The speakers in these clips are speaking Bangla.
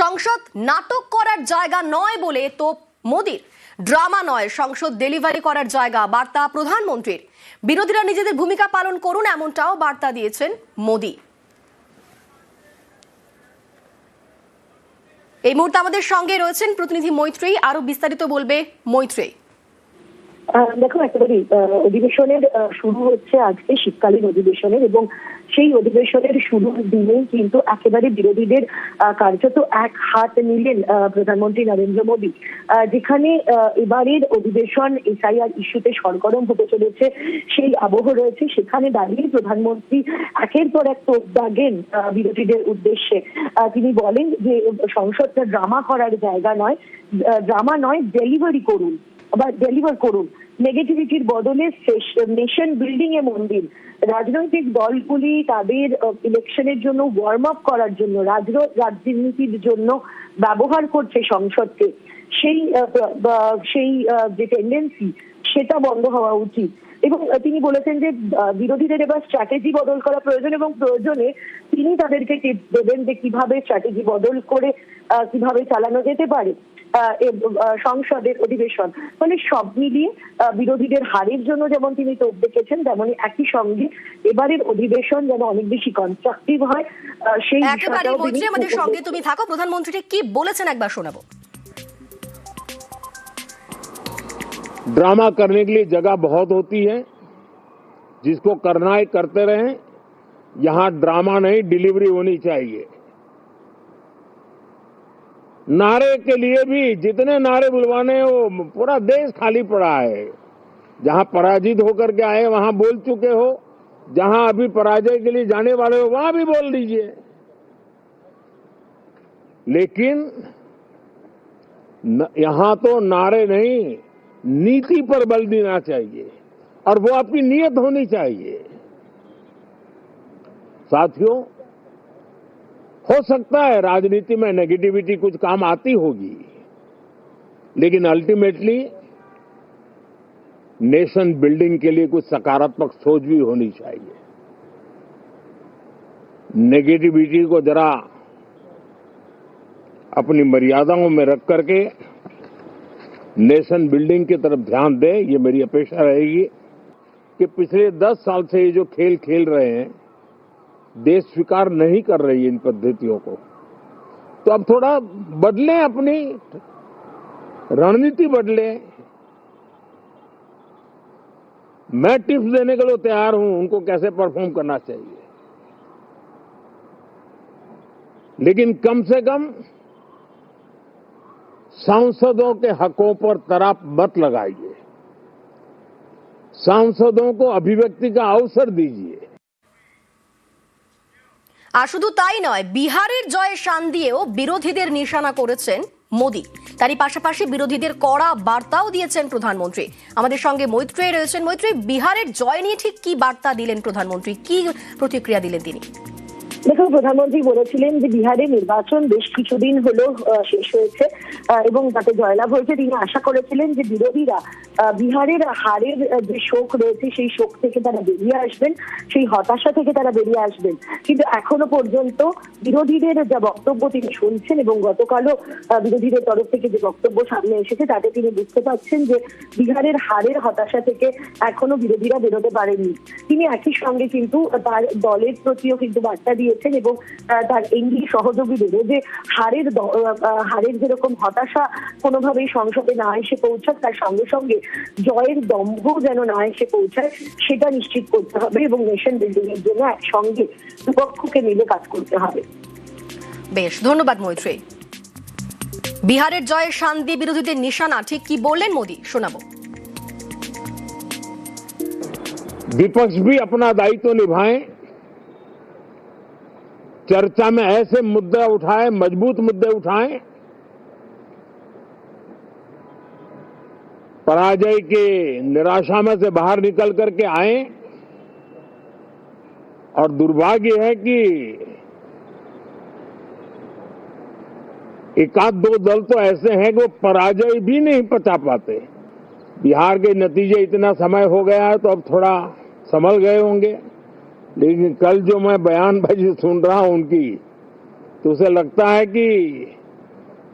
সংসদ নাটক করার জায়গা নয় বলে তো মোদির। ড্রামা নয়, সংসদ ডেলিভারি করার জায়গা, বার্তা প্রধানমন্ত্রীর। বিরোধীরা নিজেদের ভূমিকা পালন করুন এমনটাও বার্তা দিয়েছেন মোদি। এই মুহূর্তে আমাদের সঙ্গে রয়েছেন প্রতিনিধি মৈত্রী আরও বিস্তারিত বলবে মৈত্রী দেখো একেবারেই অধিবেশনের শুরু হচ্ছে আজকে শীতকালীন অধিবেশনের এবং সেই অধিবেশনের শুরুর দিনেই কিন্তু একেবারে বিরোধীদের কার্যত এক হাত নিলেন প্রধানমন্ত্রী নরেন্দ্র মোদী। যেখানে এবারের অধিবেশন এসআইআর ইস্যুতে সরগরম হতে চলেছে, সেই আবহ রয়েছে। সেখানে দাঁড়িয়ে প্রধানমন্ত্রী একের পর এক তোপ দাগেন বিরোধীদের উদ্দেশ্যে। তিনি বলেন যে, সংসদটা ড্রামা করার জায়গা নয় ড্রামা নয়, ডেলিভারি করুন বা ডেলিভার করুন। নেগেটিভিটির বদলে নেশন বিল্ডিং এ মন দিন রাজনৈতিক দলগুলি তাদের ইলেকশনের জন্য ওয়ার্ম আপ করার জন্য রাজ- রাজনীতির জন্য ব্যবহার করছে সংসদকে। সেই সেই যে টেন্ডেন্সি সেটা বন্ধ হওয়া উচিত। এবং তিনি বলেছেন যে বিরোধীদের এবার স্ট্র্যাটেজি বদল করা প্রয়োজন এবং প্রয়োজনে তিনি তাদেরকে দেবেন যে কীভাবে স্ট্র্যাটেজি বদল করে কীভাবে চালানো যেতে পারে। সংসদের অধিবেশন মানে সব মিলিয়ে আহ, বিরোধীদের হারের জন্য যেমন তিনি তোপ দেখেছেন তেমনই একই সঙ্গে এবারের অধিবেশন যেন অনেক বেশি কনস্ট্রাকটিভ হয় আহ, সেই একেবারে বিষয়টাও তিনি মৈত্রী আমাদের উপভোগ সঙ্গে তুমি থাকো প্রধানমন্ত্রী কি বলেছেন একবার শোনাবো ड्रामा करने के लिए जगह बहुत होती है जिसको करना है करते रहें यहां ड्रामा नहीं डिलीवरी होनी चाहिए नारे के लिए भी जितने नारे बुलवाने हैं वो पूरा देश खाली पड़ा है। जहाँ पराजित होकर के आए वहाँ बोल चुके हो। जहाँ अभी पराजय के लिए जाने वाले हो वहाँ भी बोल दीजिए। लेकिन न, यहाँ तो नारे नहीं नीति पर बल देना चाहिए और वो आपकी नीयत होनी चाहिए। साथियों हो सकता है राजनीति में नेगेटिविटी कुछ काम आती होगी, लेकिन अल्टीमेटली नेशन बिल्डिंग के लिए कुछ सकारात्मक सोच भी होनी चाहिए। नेगेटिविटी को जरा अपनी मर्यादाओं में रख करके नेशन बिल्डिंग की तरफ़ ध्यान दें, ये मेरी अपेक्षा रहेगी कि पिछले दस साल से ये जो खेल खेल रहे हैं देश स्वीकार नहीं कर रही इन पद्धतियों को। तो अब थोड़ा बदलें अपनी, रणनीति बदले। मैं टिप्स देने के लिए तैयार हूँ, उनको कैसे परफॉर्म करना चाहिए। लेकिन कम से कम सांसदों के हकों पर तराप मत लगाइए। सांसदों को अभिव्यक्ति का अवसर दीजिए। আর শুধু তাই নয়, বিহারের জয়ে শান দিয়েও বিরোধীদের নিশানা করেছেন মোদী। তারই পাশাপাশি বিরোধীদের কড়া বার্তাও দিয়েছেন প্রধানমন্ত্রী। আমাদের সঙ্গে মৈত্রী রয়েছেন। মৈত্রী বিহারের জয় নিয়ে ঠিক কি বার্তা দিলেন প্রধানমন্ত্রী? কি প্রতিক্রিয়া দিলেন তিনি? দেখুন, প্রধানমন্ত্রী বলেছিলেন যে বিহারে নির্বাচন বেশ কিছুদিন হলো শেষ হয়েছে এবং তাতে জয়লাভ হয়েছে। তিনি আশা করেছিলেন যে বিরোধীরা বিহারের হারের যে শোক রয়েছে, সেই শোক থেকে তারা বেরিয়ে আসবেন, সেই হতাশা থেকে তারা বেরিয়ে আসবেন। কিন্তু এখনও পর্যন্ত বিরোধীদের যা বক্তব্য তিনি শুনছেন এবং গতকালও বিরোধীদের তরফ থেকে যে বক্তব্য সামনে এসেছে, তাতে তিনি বুঝতে পারছেন যে বিহারের হারের হতাশা থেকে এখনও বিরোধীরা বেরোতে পারেননি। তিনি একই সঙ্গে কিন্তু তার দলের প্রতিও কিন্তু বার্তা দিয়েছেন এবং আহ, তার এনডি সহযোগীদেরও যে হারের দ- আহ, হারের যেরকম হতাশা কোনোভাবেই সংসদে না এসে পৌঁছাক তার সঙ্গে সঙ্গে জয়ের দম্ভ যেন না এসে পৌঁছায় সেটা নিশ্চিত করতে হবে এবং নেশন বিল্ডিং এর জন্য একসঙ্গে দুপক্ষকে মিলে কাজ করতে হবে বেশ ধন্যবাদ মৈত্রী বিহারের জয়ে শান দিয়ে বিরোধীদের নিশানা ঠিক কি বললেন মোদি শোনাবো विपक्ष भी अपना दायित्व निभाएं चर्चा में ऐसे मुद्दे उठाएँ, मज़बूत मुद्दे उठाएँ, पराजय के निराशा में से बाहर निकल करके आए। और दुर्भाग्य है कि एकाध दो दल तो ऐसे हैं कि वो पराजय भी नहीं पचा पाते। बिहार के नतीजे इतना समय हो गया है तो अब थोड़ा संभल गए होंगे। लेकिन कल जो मैं बयानबाजी सुन रहा हूँ उनकी तो उसे लगता है कि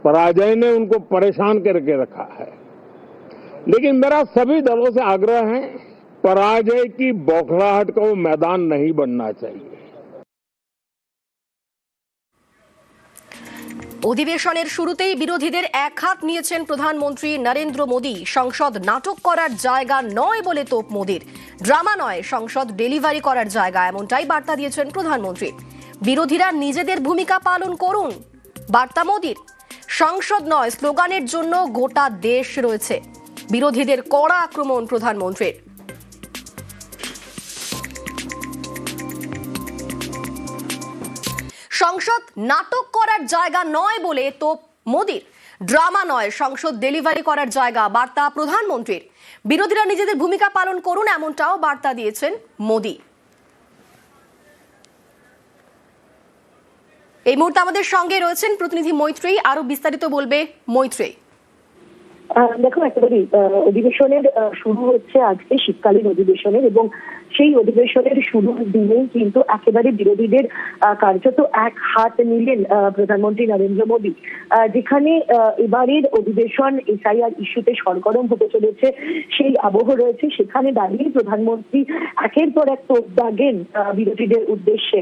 पराजय ने उनको परेशान करके रखा है। लेकिन मेरा सभी दलों से आग्रह है, पराजय की बौखलाहट का वो मैदान नहीं बनना चाहिए। অধিবেশনের শুরুতেই বিরোধীদের এক হাত নিয়েছেন প্রধানমন্ত্রী নরেন্দ্র মোদী। সংসদ নাটক করার জায়গা নয় বলে তোপ মোদীর। ড্রামা নয়, সংসদ ডেলিভারি করার জায়গা, এমনটাই বার্তা দিয়েছেন প্রধানমন্ত্রী। বিরোধীরা নিজেদের ভূমিকা পালন করুন, বার্তা মোদীর। সংসদ নয়, স্লোগানের জন্য গোটা দেশ রয়েছে। বিরোধীদের কড়া আক্রমণ প্রধানমন্ত্রীর। সংসদ নাটক করার জায়গা নয় বলে তো মোদীর। ড্রামা নয়, সংসদ ডেলিভারি করার জায়গা, বার্তা প্রধানমন্ত্রীর। বিরোধীরা নিজেদের ভূমিকা পালন করুন এমনটাও বার্তা দিয়েছেন মোদী। এই মুহূর্তে আমাদের সঙ্গে রয়েছেন প্রতিনিধি মৈত্রী আরও বিস্তারিত বলবে মৈত্রী দেখো, একেবারেই অধিবেশনের শুরু হচ্ছে আজকে শীতকালীন অধিবেশনের এবং সেই অধিবেশনের শুরুর দিনেই কিন্তু একেবারে বিরোধীদের কার্যত এক হাত নিলেন প্রধানমন্ত্রী নরেন্দ্র মোদী। যেখানে এবারের অধিবেশন এসআইআর ইস্যুতে সরগরম হতে চলেছে, সেই আবহ রয়েছে। সেখানে দাঁড়িয়ে প্রধানমন্ত্রী একের পর এক তোপ দাগেন বিরোধীদের উদ্দেশ্যে।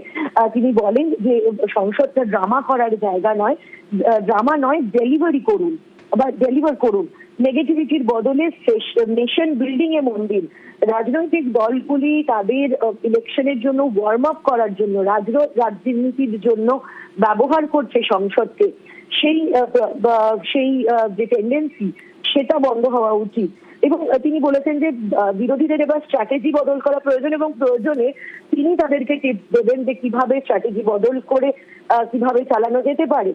তিনি বলেন যে, সংসদটা ড্রামা করার জায়গা নয় ড্রামা নয়, ডেলিভারি করুন। বা ডেলিভার করুন। নেগেটিভিটির বদলে নেশন বিল্ডিং এ মন দিন রাজনৈতিক দলগুলি তাদের ইলেকশনের জন্য ওয়ার্ম আপ করার জন্য রাজনীতির জন্য ব্যবহার করছে সংসদকে। সেই সেই যে টেন্ডেন্সি সেটা বন্ধ হওয়া উচিত। এবং তিনি বলেছেন যে বিরোধীদের এবার স্ট্র্যাটেজি বদল করা প্রয়োজন এবং প্রয়োজনে তিনি তাদেরকে দেবেন যে কীভাবে স্ট্র্যাটেজি বদল করে কীভাবে চালানো যেতে পারে।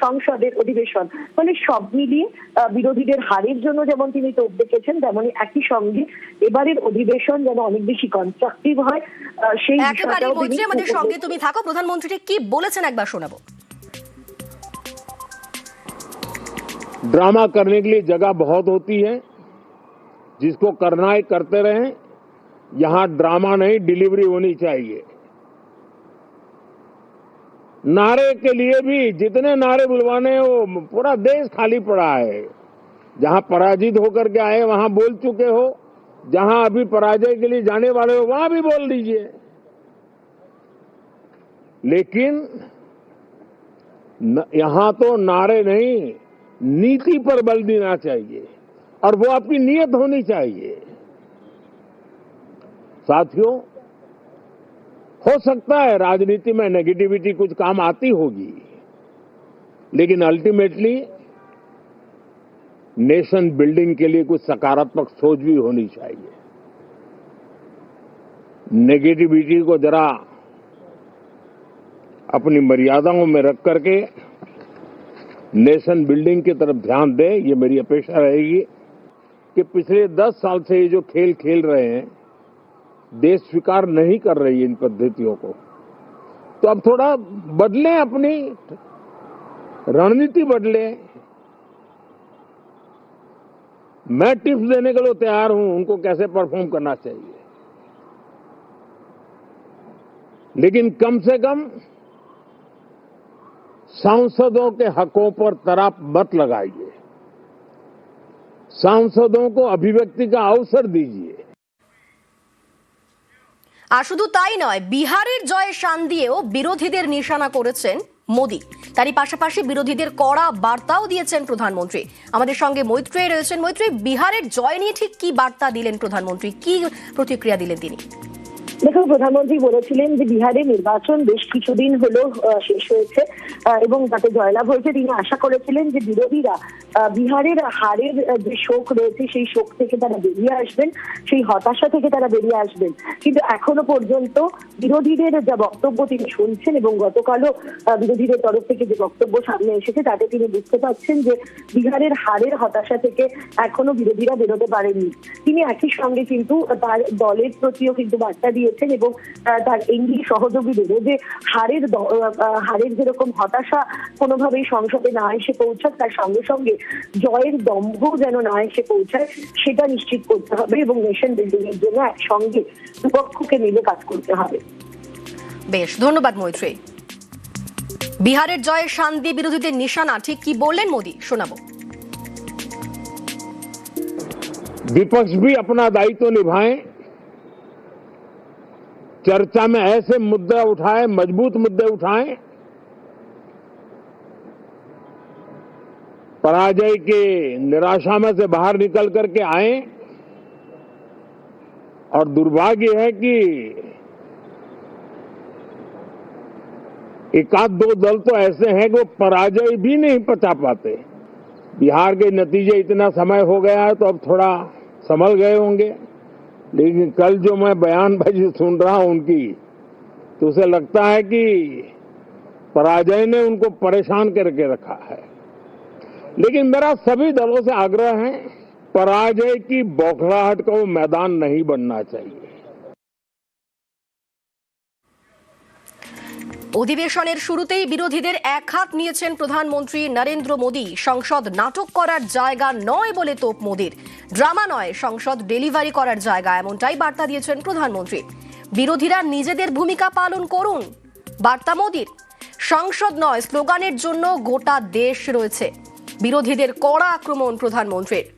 সংসদের অধিবেশন মানে সব মিলিয়ে আহ, বিরোধীদের হারের জন্য যেমন তিনি তোপ দেখেছেন তেমনি একই সঙ্গে এবারের অধিবেশন যেন অনেক বেশি কনস্ট্রাকটিভ হয় আহ, সেই একেবারে বিষয়টাও তিনি মৈত্রী আমাদের সঙ্গে তুমি থাকো প্রধানমন্ত্রী কি বলেছেন একবার শোনাবো ड्रामा करने के लिए जगह बहुत होती है जिसको करना है करते रहें यहां ड्रामा नहीं डिलीवरी होनी चाहिए नारे के लिए भी जितने नारे बुलवाने वो पूरा देश खाली पड़ा है। जहाँ पराजित होकर के आए वहाँ बोल चुके हो। जहाँ अभी पराजय के लिए जाने वाले हो वहाँ भी बोल दीजिए। लेकिन न, यहाँ तो नारे नहीं नीति पर बल देना चाहिए और वो आपकी नीयत होनी चाहिए। साथियों हो सकता है राजनीति में नेगेटिविटी कुछ काम आती होगी, लेकिन अल्टीमेटली नेशन बिल्डिंग के लिए कुछ सकारात्मक सोच भी होनी चाहिए। नेगेटिविटी को जरा अपनी मर्यादाओं में रख करके नेशन बिल्डिंग की तरफ़ ध्यान दें, ये मेरी अपेक्षा रहेगी कि पिछले दस साल से ये जो खेल खेल रहे हैं देश स्वीकार नहीं कर रही इन पद्धतियों को। तो अब थोड़ा बदले अपनी, रणनीति बदले। मैं टिप्स देने के लिए तैयार हूँ, उनको कैसे परफॉर्म करना चाहिए। लेकिन कम से कम सांसदों के हकों पर तराप मत लगाइए। सांसदों को अभिव्यक्ति का अवसर दीजिए। আর শুধু তাই নয়, বিহারের জয়ে শান দিয়েও বিরোধীদের নিশানা করেছেন মোদী। তারই পাশাপাশি বিরোধীদের কড়া বার্তাও দিয়েছেন প্রধানমন্ত্রী। আমাদের সঙ্গে মৈত্রী রয়েছেন। মৈত্রী বিহারের জয় নিয়ে ঠিক কি বার্তা দিলেন প্রধানমন্ত্রী? কি প্রতিক্রিয়া দিলেন তিনি? দেখুন প্রধানমন্ত্রী বলেছিলেন যে বিহারে নির্বাচন বেশ কিছুদিন হলো শেষ হয়েছে এবং তাতে জয়লাভ হয়েছে। তিনি আশা করেছিলেন যে বিরোধীরা বিহারের হারের যে শোক রয়েছে, সেই শোক থেকে তারা বেরিয়ে আসবেন, সেই হতাশা থেকে তারা বেরিয়ে আসবেন। কিন্তু এখনও পর্যন্ত বিরোধীদের যা বক্তব্য তিনি শুনছেন, এবং গতকালও বিরোধীদের তরফ থেকে যে বক্তব্য সামনে এসেছে, তাতে তিনি বুঝতে পারছেন যে বিহারের হারের হতাশা থেকে এখনও বিরোধীরা বেরোতে পারেননি। তিনি একই সঙ্গে কিন্তু তার দলের প্রতিও কিন্তু বার্তা দিয়েছেন এবং আহ, তার এনডি সহযোগীদেরও যে হারের দ- আহ, হারের যেরকম হতাশা কোনোভাবেই সংসদে না এসে পৌঁছাক তার সঙ্গে সঙ্গে জয়ের দম্ভ যেন না এসে পৌঁছায় সেটা নিশ্চিত করতে হবে এবং নেশন বিল্ডিং এর জন্য একসঙ্গে দুপক্ষকে মিলে কাজ করতে হবে বেশ ধন্যবাদ মৈত্রী বিহারের জয়ে শান্তি বিরোধীদের নিশানা ঠিক কি বললেন মোদী শোনাবো विपक्ष भी अपना दायित्व निभाएं चर्चा में ऐसे मुद्दे उठाए, मज़बूत मुद्दे उठाए। पराजय के निराशा में से बाहर निकल करके आए। और दुर्भाग्य है कि एक आध दो दल तो ऐसे हैं कि वो पराजय भी नहीं पचा पाते। बिहार के नतीजे इतना समय हो गया है तो अब थोड़ा संभल गए होंगे। लेकिन कल जो मैं बयानबाजी सुन रहा हूँ उनकी तो उसे लगता है कि पराजय ने उनको परेशान करके रखा है। लेकिन मेरा सभी दलों से आग्रह है, पराजय की बौखलाहट का वो मैदान नहीं बनना चाहिए। অধিবেশনের শুরুতেই বিরোধীদের এক হাত নিয়েছেন প্রধানমন্ত্রী নরেন্দ্র মোদী। সংসদ নাটক করার জায়গা নয় বলে তোপ মোদীর। ড্রামা নয়, সংসদ ডেলিভারি করার জায়গা, এমনটাই বার্তা দিয়েছেন প্রধানমন্ত্রী। বিরোধীরা নিজেদের ভূমিকা পালন করুন, বার্তা মোদীর। সংসদ নয়, স্লোগানের জন্য গোটা দেশ রয়েছে। বিরোধীদের কড়া আক্রমণ প্রধানমন্ত্রীর।